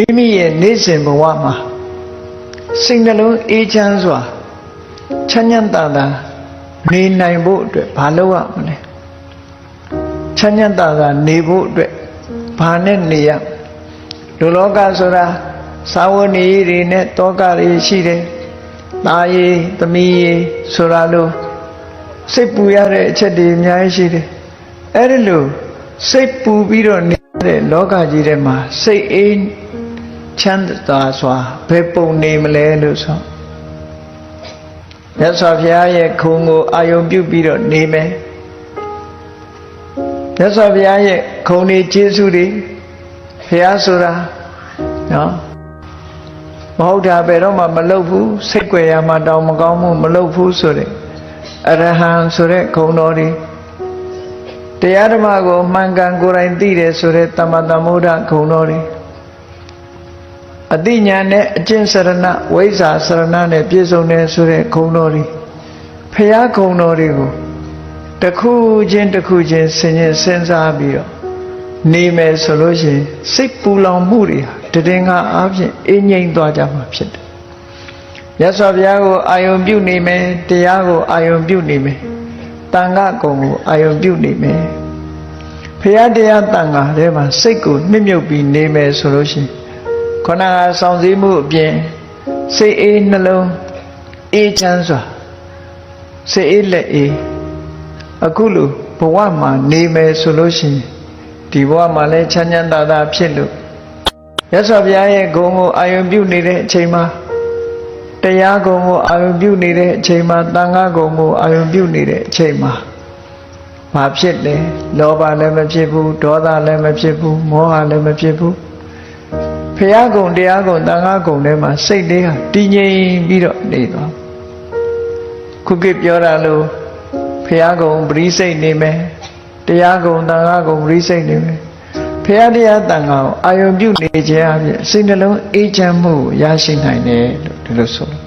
မိမိရဲ့နေ့စဉ်ဘဝမှာစိတ်နှလုံးအေးချမ်းစွာချမ်းချမ်းသာသာနေနိုင်ဖို့အတွက်ဘာလုပ်ရမလဲချမ်းချမ်းသာသာနေဖို့အတွက်ဘာနဲ့နေရလူလောကဆိုတာသာဝဏီတွေနဲ့တောကတွေရှိတယ်။ตาရည်သမီးရည်ဆိုတာလို့စိတ်ပူရတဲ့အချက်တွေအများကြီးရှိတယ်။အဲ့ဒီလိုစိတ်ပူပြီးတော့နေတဲ့လောကကြီးထဲမှာစိတ်အေး ချမ်းသာစွာဘယ်ပုံနေမလဲလို့ဆိုမြတ်စွာဘုရားရဲ့ခုံကိုအာယုံပြုပြီးတော့နေမယ်မြတ်စွာဘုရားရဲ့ခုံနေကျေးဇူးတွေဘုရားဆိုတာနော်မဟုတ်တာဘယ်တော့မှမလုပ်ဘူးစိတ်ကြွယ်ရမှတောင်မကောင်းမှုမလုပ်ဘူးဆိုတဲ့အရဟံဆိုတဲ့ခုံတော်တွေတရားဓမ္မကိုမှန်ကန်ကိုယ်တိုင်သိတယ်ဆိုတဲ့တမ္မတမုဒ္ဒခုံတော်တွေ အတိညာနဲ့အကျင့်စရဏဝိဇ္ဇာစရဏနဲ့ပြည့်စုံတယ်ဆိုတဲ့ခုံတော်တွေဖရာခုံတော်တွေကိုတစ်ခုချင်းတစ်ခုချင်းဆင်ញင်စဉ်းစားပြီးတော့နေမယ်ဆိုလို့ရှိရင်စိတ်ပူလောင်မှုတွေဟာတည်ငါအားဖြင့်အငြိမ့်သွားကြမှာဖြစ်တယ်မြတ်စွာဘုရားကိုအာယုံပြုနေမယ်တရားကိုအာယုံပြုနေမယ်တန်ခါကုံကိုအာယုံပြုနေမယ်ဖရာတရားတန်ခါထဲမှာစိတ်ကိုနှိမ့်မြုပ်ပြီးနေမယ်ဆိုလို့ရှိရင် ခန္ဓာကစောင့်စည်းမှုအပြင်စိတ်အေးနှလုံးအေးချမ်းစွာစိတ်အေးလက်အေးအခုလိုဘဝမှာနေမယ်ဆိုလို့ရှိရင်ဒီဘဝမှာလည်းချမ်းချမ်းသာသာဖြစ်လို့ရသော်ဘုရားရဲ့ဂုဏ်ကိုအာယုံပြုနေတဲ့အချိန်မှာတရားဂုဏ်ကိုအာယုံပြုနေတဲ့အချိန်မှာတန်ခါဂုဏ်ကိုအာယုံပြုနေတဲ့အချိန်မှာဘာဖြစ်လဲလောဘလည်းမဖြစ်ဘူးဒေါသလည်းမဖြစ်ဘူးမောဟလည်းမဖြစ်ဘူး ဖရာဂုံတရားဂုံတန်ခါဂုံထဲမှာစိတ်လေးဟာတည်ငြိမ်ပြီးတော့နေသွားခုခေတ်ပြောတာလို့ဖရာဂုံပရိစိတ်နေမယ်တရားဂုံတန်ခါဂုံပရိစိတ်နေမယ်ဖရာတရားတန်ခါကိုအာယုံပြုနေခြင်းအပြင်စိတ်နှလုံးအေးချမ်းမှုကိုရရှိနိုင်တယ်လို့ဒီလိုဆိုလို့